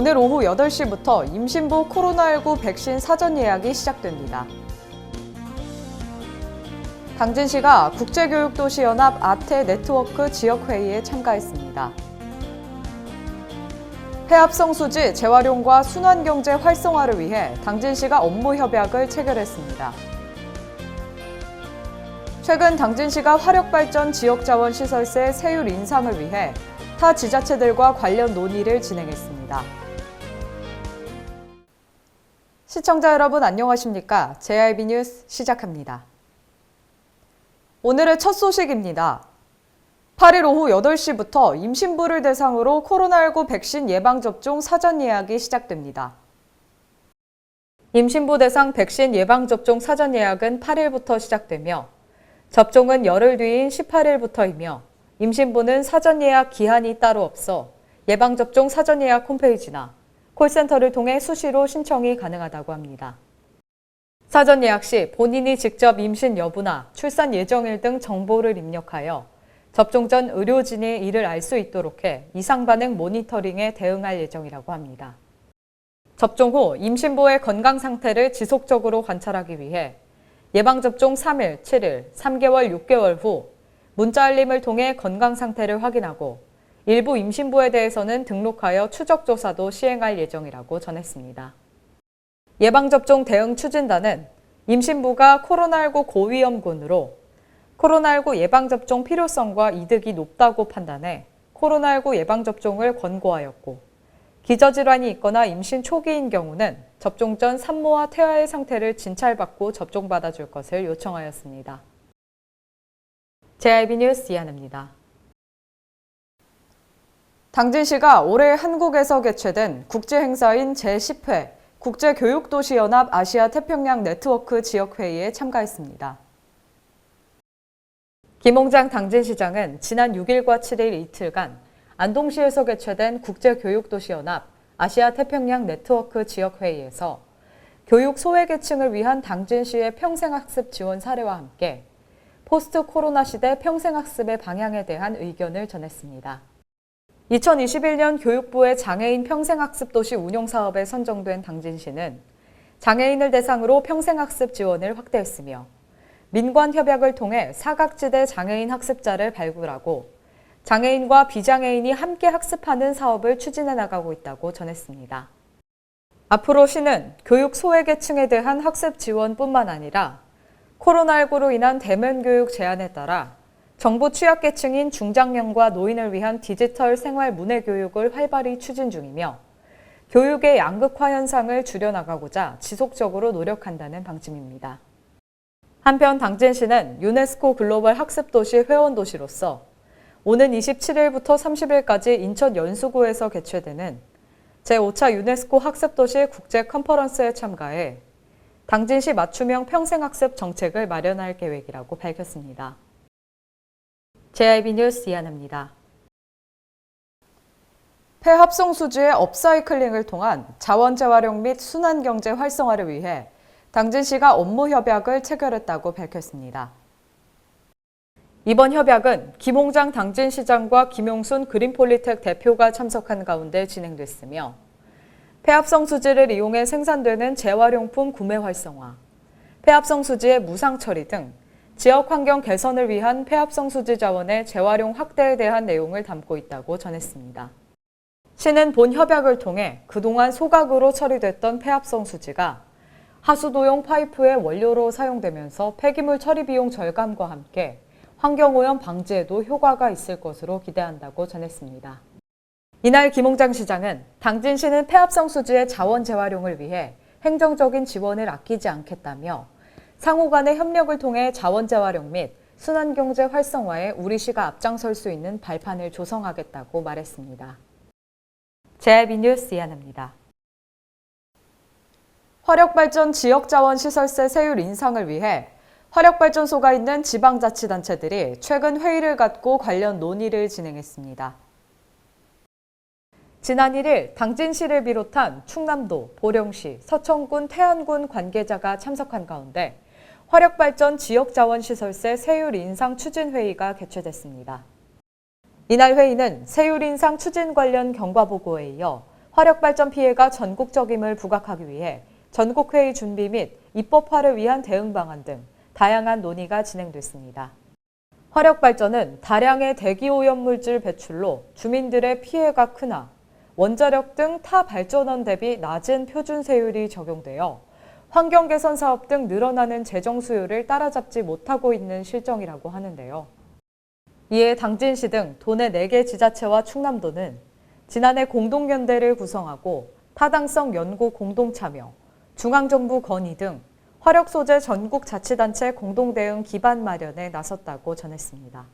오늘 오후 8시부터 임신부 코로나19 백신 사전 예약이 시작됩니다. 당진시가 국제교육도시연합 아태 네트워크 지역회의에 참가했습니다. 폐합성 수지 재활용과 순환경제 활성화를 위해 당진시가 업무 협약을 체결했습니다. 최근 당진시가 화력발전 지역자원시설세 세율 인상을 위해 타 지자체들과 관련 논의를 진행했습니다. 시청자 여러분 안녕하십니까? JIB 뉴스 시작합니다. 오늘의 첫 소식입니다. 8일 오후 8시부터 임신부를 대상으로 코로나19 백신 예방접종 사전 예약이 시작됩니다. 임신부 대상 백신 예방접종 사전 예약은 8일부터 시작되며 접종은 열흘 뒤인 18일부터이며 임신부는 사전 예약 기한이 따로 없어 예방접종 사전 예약 홈페이지나 콜센터를 통해 수시로 신청이 가능하다고 합니다. 사전 예약 시 본인이 직접 임신 여부나 출산 예정일 등 정보를 입력하여 접종 전 의료진이 이를 알 수 있도록 해 이상 반응 모니터링에 대응할 예정이라고 합니다. 접종 후 임신부의 건강 상태를 지속적으로 관찰하기 위해 예방접종 3일, 7일, 3개월, 6개월 후 문자 알림을 통해 건강 상태를 확인하고 일부 임신부에 대해서는 등록하여 추적 조사도 시행할 예정이라고 전했습니다. 예방접종 대응 추진단은 임신부가 코로나19 고위험군으로 코로나19 예방접종 필요성과 이득이 높다고 판단해 코로나19 예방접종을 권고하였고 기저질환이 있거나 임신 초기인 경우는 접종 전 산모와 태아의 상태를 진찰받고 접종받아 줄 것을 요청하였습니다. JIB 뉴스 이한입니다. 당진 시가 올해 한국에서 개최된 국제 행사인 제10회 국제교육도시연합 아시아 태평양 네트워크 지역회의에 참가했습니다. 김홍장 당진시장은 지난 6일과 7일 이틀간 안동시에서 개최된 국제교육도시연합 아시아 태평양 네트워크 지역회의에서 교육 소외계층을 위한 당진시의 평생학습 지원 사례와 함께 포스트 코로나 시대 평생학습의 방향에 대한 의견을 전했습니다. 2021년 교육부의 장애인 평생학습 도시 운영 사업에 선정된 당진시는 장애인을 대상으로 평생학습 지원을 확대했으며 민관 협약을 통해 사각지대 장애인 학습자를 발굴하고 장애인과 비장애인이 함께 학습하는 사업을 추진해 나가고 있다고 전했습니다. 앞으로 시는 교육 소외계층에 대한 학습 지원뿐만 아니라 코로나19로 인한 대면 교육 제한에 따라 정부 취약계층인 중장년과 노인을 위한 디지털 생활 문해 교육을 활발히 추진 중이며 교육의 양극화 현상을 줄여나가고자 지속적으로 노력한다는 방침입니다. 한편 당진시는 유네스코 글로벌 학습도시 회원도시로서 오는 27일부터 30일까지 인천 연수구에서 개최되는 제5차 유네스코 학습도시 국제 컨퍼런스에 참가해 당진시 맞춤형 평생학습 정책을 마련할 계획이라고 밝혔습니다. JIB 뉴스 이한입니다. 폐합성 수지의 업사이클링을 통한 자원 재활용 및 순환 경제 활성화를 위해 당진시가 업무 협약을 체결했다고 밝혔습니다. 이번 협약은 김홍장 당진시장과 김용순 그린폴리텍 대표가 참석한 가운데 진행됐으며 폐합성 수지를 이용해 생산되는 재활용품 구매 활성화, 폐합성 수지의 무상 처리 등 지역 환경 개선을 위한 폐합성 수지 자원의 재활용 확대에 대한 내용을 담고 있다고 전했습니다. 시는 본 협약을 통해 그동안 소각으로 처리됐던 폐합성 수지가 하수도용 파이프의 원료로 사용되면서 폐기물 처리 비용 절감과 함께 환경오염 방지에도 효과가 있을 것으로 기대한다고 전했습니다. 이날 김홍장 시장은 당진시는 폐합성 수지의 자원 재활용을 위해 행정적인 지원을 아끼지 않겠다며 상호 간의 협력을 통해 자원 재활용 및 순환경제 활성화에 우리 시가 앞장설 수 있는 발판을 조성하겠다고 말했습니다. JIB 뉴스 이한입니다. 화력발전 지역자원시설세 세율 인상을 위해 화력발전소가 있는 지방자치단체들이 최근 회의를 갖고 관련 논의를 진행했습니다. 지난 1일 당진시를 비롯한 충남도, 보령시, 서천군, 태안군 관계자가 참석한 가운데 화력발전 지역자원시설세 세율 인상 추진회의가 개최됐습니다. 이날 회의는 세율 인상 추진 관련 경과보고에 이어 화력발전 피해가 전국적임을 부각하기 위해 전국회의 준비 및 입법화를 위한 대응 방안 등 다양한 논의가 진행됐습니다. 화력발전은 다량의 대기오염물질 배출로 주민들의 피해가 크나 원자력 등 타 발전원 대비 낮은 표준 세율이 적용되어 환경 개선 사업 등 늘어나는 재정 수요를 따라잡지 못하고 있는 실정이라고 하는데요. 이에 당진시 등 도내 4개 지자체와 충남도는 지난해 공동연대를 구성하고 타당성 연구 공동참여, 중앙정부 건의 등 화력 소재 전국 자치단체 공동대응 기반 마련에 나섰다고 전했습니다.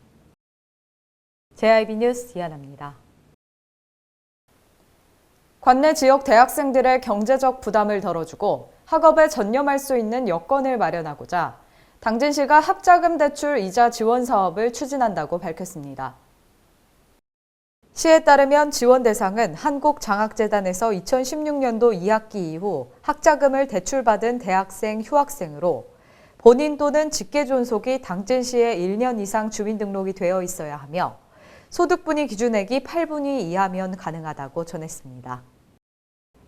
JIB 뉴스 이하나입니다. 관내 지역 대학생들의 경제적 부담을 덜어주고 학업에 전념할 수 있는 여건을 마련하고자 당진시가 학자금 대출 이자 지원 사업을 추진한다고 밝혔습니다. 시에 따르면 지원 대상은 한국장학재단에서 2016년도 2학기 이후 학자금을 대출받은 대학생, 휴학생으로 본인 또는 직계 존속이 당진시에 1년 이상 주민등록이 되어 있어야 하며 소득분위 기준액이 8분위 이하면 가능하다고 전했습니다.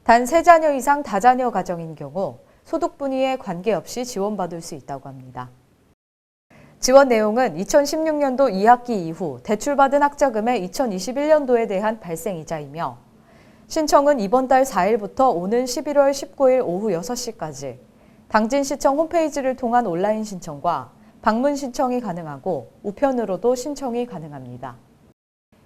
단 3자녀 이상 다자녀 가정인 경우 소득 분위에 관계없이 지원받을 수 있다고 합니다. 지원 내용은 2016년도 2학기 이후 대출받은 학자금의 2021년도에 대한 발생이자이며 신청은 이번 달 4일부터 오는 11월 19일 오후 6시까지 당진시청 홈페이지를 통한 온라인 신청과 방문 신청이 가능하고 우편으로도 신청이 가능합니다.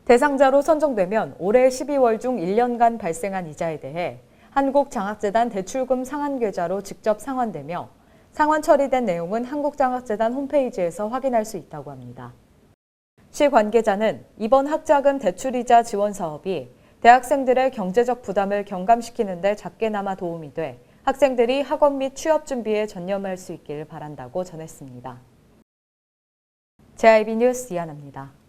대상자로 선정되면 올해 12월 중 1년간 발생한 이자에 대해 한국장학재단 대출금 상환계좌로 직접 상환되며 상환 처리된 내용은 한국장학재단 홈페이지에서 확인할 수 있다고 합니다. 시 관계자는 이번 학자금 대출이자 지원 사업이 대학생들의 경제적 부담을 경감시키는 데 작게나마 도움이 돼 학생들이 학업 및 취업 준비에 전념할 수 있기를 바란다고 전했습니다. JIB 뉴스 이하나입니다.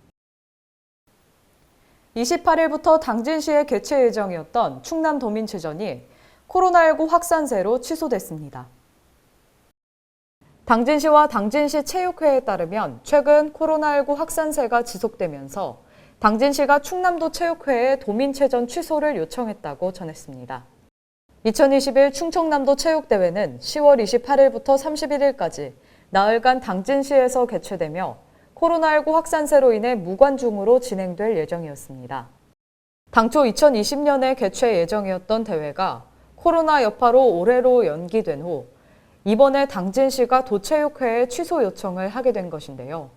28일부터 당진시에 개최 예정이었던 충남 도민체전이 코로나19 확산세로 취소됐습니다. 당진시와 당진시 체육회에 따르면 최근 코로나19 확산세가 지속되면서 당진시가 충남도 체육회에 도민체전 취소를 요청했다고 전했습니다. 2021 충청남도 체육대회는 10월 28일부터 31일까지 나흘간 당진시에서 개최되며 코로나19 확산세로 인해 무관중으로 진행될 예정이었습니다. 당초 2020년에 개최 예정이었던 대회가 코로나 여파로 올해로 연기된 후 이번에 당진시가 도체육회에 취소 요청을 하게 된 것인데요.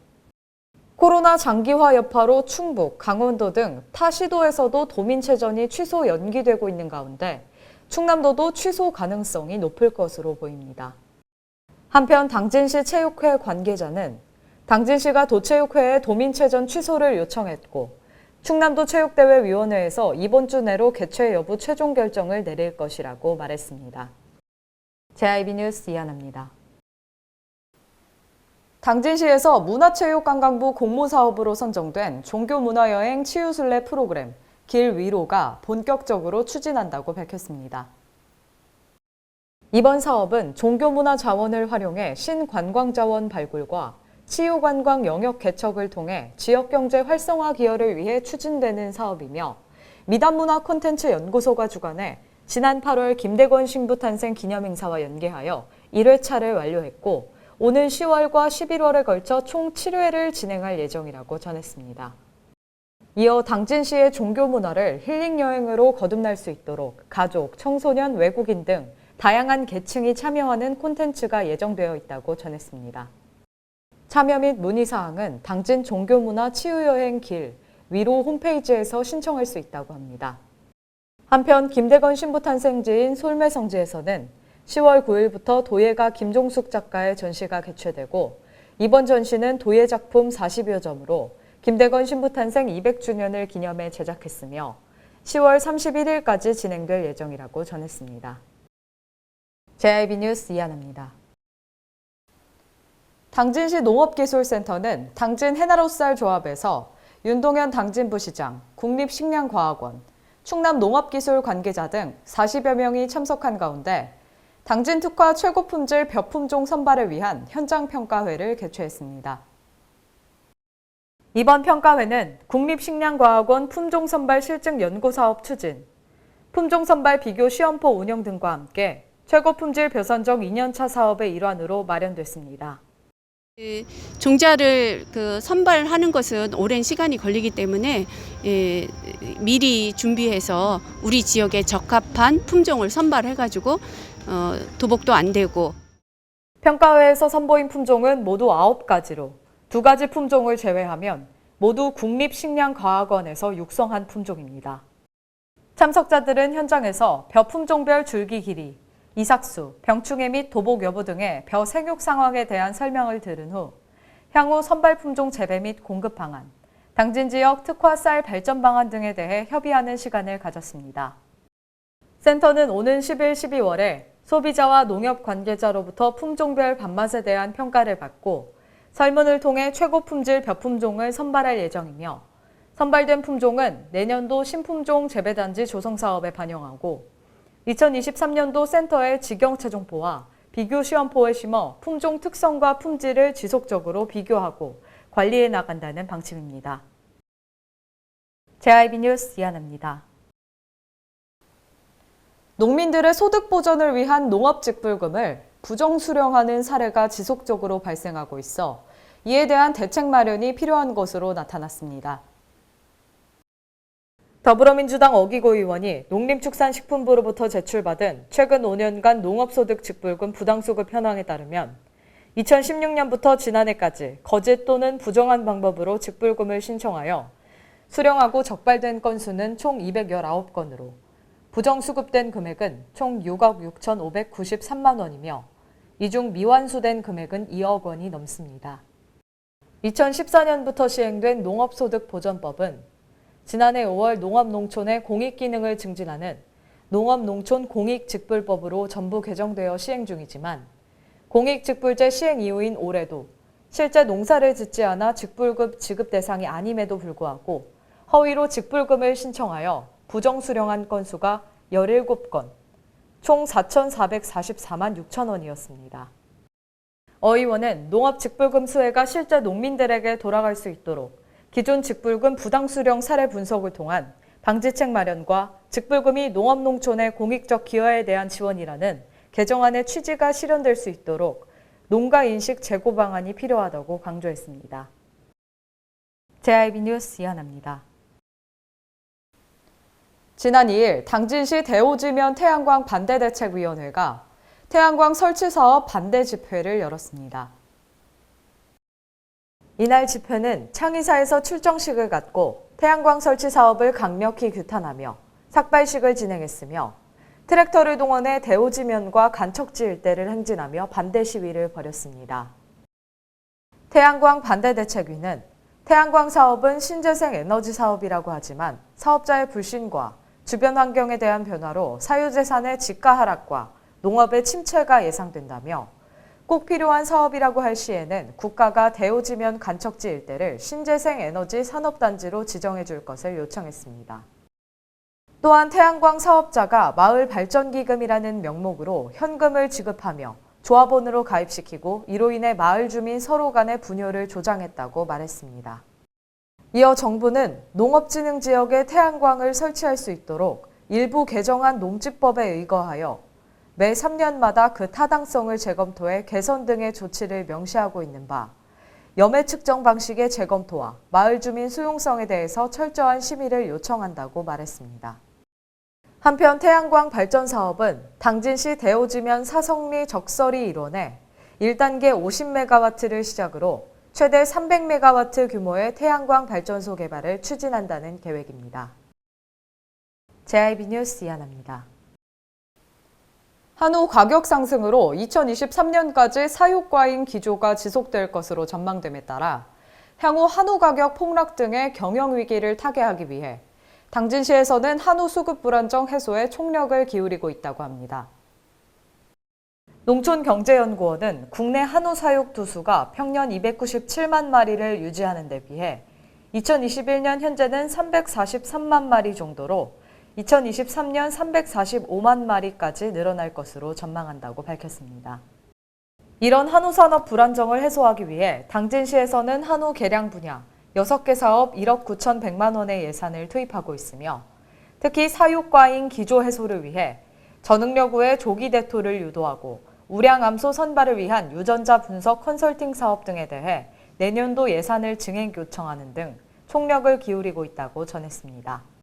코로나 장기화 여파로 충북, 강원도 등 타 시도에서도 도민체전이 취소 연기되고 있는 가운데 충남도도 취소 가능성이 높을 것으로 보입니다. 한편 당진시 체육회 관계자는 당진 시가 도체육회에 도민체전 취소를 요청했고 충남도 체육대회 위원회에서 이번 주 내로 개최 여부 최종 결정을 내릴 것이라고 말했습니다. JIB 뉴스 이하나입니다. 당진시에서 문화체육관광부 공모사업으로 선정된 종교문화여행 치유순례 프로그램 길 위로가 본격적으로 추진한다고 밝혔습니다. 이번 사업은 종교문화 자원을 활용해 신관광자원 발굴과 치유관광 영역 개척을 통해 지역 경제 활성화 기여를 위해 추진되는 사업이며 미담문화 콘텐츠 연구소가 주관해 지난 8월 김대건 신부 탄생 기념행사와 연계하여 1회차를 완료했고 오는 10월과 11월에 걸쳐 총 7회를 진행할 예정이라고 전했습니다. 이어 당진시의 종교 문화를 힐링 여행으로 거듭날 수 있도록 가족, 청소년, 외국인 등 다양한 계층이 참여하는 콘텐츠가 예정되어 있다고 전했습니다. 참여 및 문의사항은 당진 종교문화 치유여행 길 위로 홈페이지에서 신청할 수 있다고 합니다. 한편 김대건 신부 탄생지인 솔매성지에서는 10월 9일부터 도예가 김종숙 작가의 전시가 개최되고 이번 전시는 도예 작품 40여 점으로 김대건 신부 탄생 200주년을 기념해 제작했으며 10월 31일까지 진행될 예정이라고 전했습니다. JIB 뉴스 이하나입니다. 당진시 농업기술센터는 당진 해나로쌀 조합에서 윤동현 당진 부시장, 국립식량과학원, 충남 농업기술 관계자 등 40여 명이 참석한 가운데 당진 특화 최고 품질 벼 품종 선발을 위한 현장 평가회를 개최했습니다. 이번 평가회는 국립식량과학원 품종 선발 실증 연구 사업 추진, 품종 선발 비교 시험포 운영 등과 함께 최고 품질 벼선정 2년차 사업의 일환으로 마련됐습니다. 그 종자를 그 선발하는 것은 오랜 시간이 걸리기 때문에 예, 미리 준비해서 우리 지역에 적합한 품종을 선발해가지고 어, 도복도 안 되고 평가회에서 선보인 품종은 모두 9가지로 두 가지 품종을 제외하면 모두 국립식량과학원에서 육성한 품종입니다. 참석자들은 현장에서 벼 품종별 줄기 길이, 이삭수, 병충해 및 도복 여부 등의 벼 생육 상황에 대한 설명을 들은 후 향후 선발 품종 재배 및 공급 방안, 당진 지역 특화 쌀 발전 방안 등에 대해 협의하는 시간을 가졌습니다. 센터는 오는 10일, 12월에 소비자와 농협 관계자로부터 품종별 밥맛에 대한 평가를 받고 설문을 통해 최고 품질 벼 품종을 선발할 예정이며 선발된 품종은 내년도 신품종 재배단지 조성 사업에 반영하고 2023년도 센터의 직영 체종포와 비교 시험포에 심어 품종 특성과 품질을 지속적으로 비교하고 관리해 나간다는 방침입니다. JIB 뉴스 이하나입니다. 농민들의 소득 보전을 위한 농업직불금을 부정 수령하는 사례가 지속적으로 발생하고 있어 이에 대한 대책 마련이 필요한 것으로 나타났습니다. 더불어민주당 어기고 의원이 농림축산식품부로부터 제출받은 최근 5년간 농업소득 직불금 부당소급 현황에 따르면 2016년부터 지난해까지 거짓 또는 부정한 방법으로 직불금을 신청하여 수령하고 적발된 건수는 총 219건으로 부정수급된 금액은 총 6억 6,593만 원이며 이 중 미완수된 금액은 2억 원이 넘습니다. 2014년부터 시행된 농업소득보전법은 지난해 5월 농업농촌의 공익기능을 증진하는 농업농촌 공익직불법으로 전부 개정되어 시행 중이지만 공익직불제 시행 이후인 올해도 실제 농사를 짓지 않아 직불급 지급 대상이 아님에도 불구하고 허위로 직불금을 신청하여 부정수령한 건수가 17건, 총 4,444만 6천 원이었습니다. 어 의원은 농업 직불금 수혜가 실제 농민들에게 돌아갈 수 있도록 기존 직불금 부당 수령 사례 분석을 통한 방지책 마련과 직불금이 농업농촌의 공익적 기여에 대한 지원이라는 개정안의 취지가 실현될 수 있도록 농가 인식 제고 방안이 필요하다고 강조했습니다. JIB 뉴스 이하나입니다. 지난 2일 당진시 대오지면 태양광 반대대책위원회가 태양광 설치 사업 반대 집회를 열었습니다. 이날 집회는 창의사에서 출정식을 갖고 태양광 설치 사업을 강력히 규탄하며 삭발식을 진행했으며 트랙터를 동원해 대오지면과 간척지 일대를 행진하며 반대 시위를 벌였습니다. 태양광 반대대책위는 태양광 사업은 신재생 에너지 사업이라고 하지만 사업자의 불신과 주변 환경에 대한 변화로 사유재산의 지가 하락과 농업의 침체가 예상된다며 꼭 필요한 사업이라고 할 시에는 국가가 대오지면 간척지 일대를 신재생 에너지 산업단지로 지정해 줄 것을 요청했습니다. 또한 태양광 사업자가 마을 발전기금이라는 명목으로 현금을 지급하며 조합원으로 가입시키고 이로 인해 마을 주민 서로 간의 분효를 조장했다고 말했습니다. 이어 정부는 농업진흥 지역에 태양광을 설치할 수 있도록 일부 개정한 농지법에 의거하여 매 3년마다 그 타당성을 재검토해 개선 등의 조치를 명시하고 있는 바, 염해 측정 방식의 재검토와 마을 주민 수용성에 대해서 철저한 심의를 요청한다고 말했습니다. 한편 태양광 발전 사업은 당진시 대오지면 사성리 적설이 일원에 1단계 50메가와트를 시작으로 최대 300메가와트 규모의 태양광 발전소 개발을 추진한다는 계획입니다. JIB 뉴스 이하나입니다. 한우 가격 상승으로 2023년까지 사육과잉 기조가 지속될 것으로 전망됨에 따라 향후 한우 가격 폭락 등의 경영 위기를 타개하기 위해 당진시에서는 한우 수급 불안정 해소에 총력을 기울이고 있다고 합니다. 농촌경제연구원은 국내 한우 사육 두수가 평년 297만 마리를 유지하는 데 비해 2021년 현재는 343만 마리 정도로 2023년 345만 마리까지 늘어날 것으로 전망한다고 밝혔습니다. 이런 한우 산업 불안정을 해소하기 위해 당진시에서는 한우 개량 분야 6개 사업 1억 9,100만 원의 예산을 투입하고 있으며 특히 사육과잉 기조 해소를 위해 전응여구의 조기 대토를 유도하고 우량 암소 선발을 위한 유전자 분석 컨설팅 사업 등에 대해 내년도 예산을 증액 요청하는 등 총력을 기울이고 있다고 전했습니다.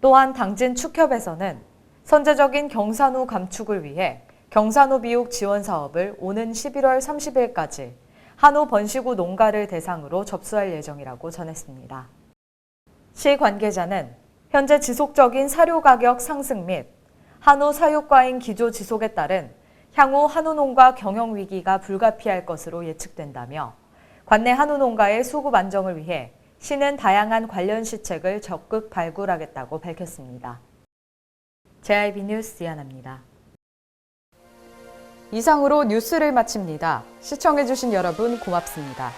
또한 당진 축협에서는 선제적인 경산후 감축을 위해 경산후 비육 지원 사업을 오는 11월 30일까지 한우 번식후 농가를 대상으로 접수할 예정이라고 전했습니다. 시 관계자는 현재 지속적인 사료 가격 상승 및 한우 사육과잉 기조 지속에 따른 향후 한우 농가 경영 위기가 불가피할 것으로 예측된다며 관내 한우 농가의 수급 안정을 위해 시는 다양한 관련 시책을 적극 발굴하겠다고 밝혔습니다. JIB 뉴스 이한입니다. 이상으로 뉴스를 마칩니다. 시청해주신 여러분 고맙습니다.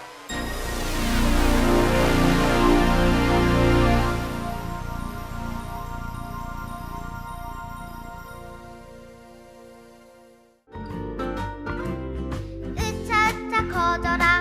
거절하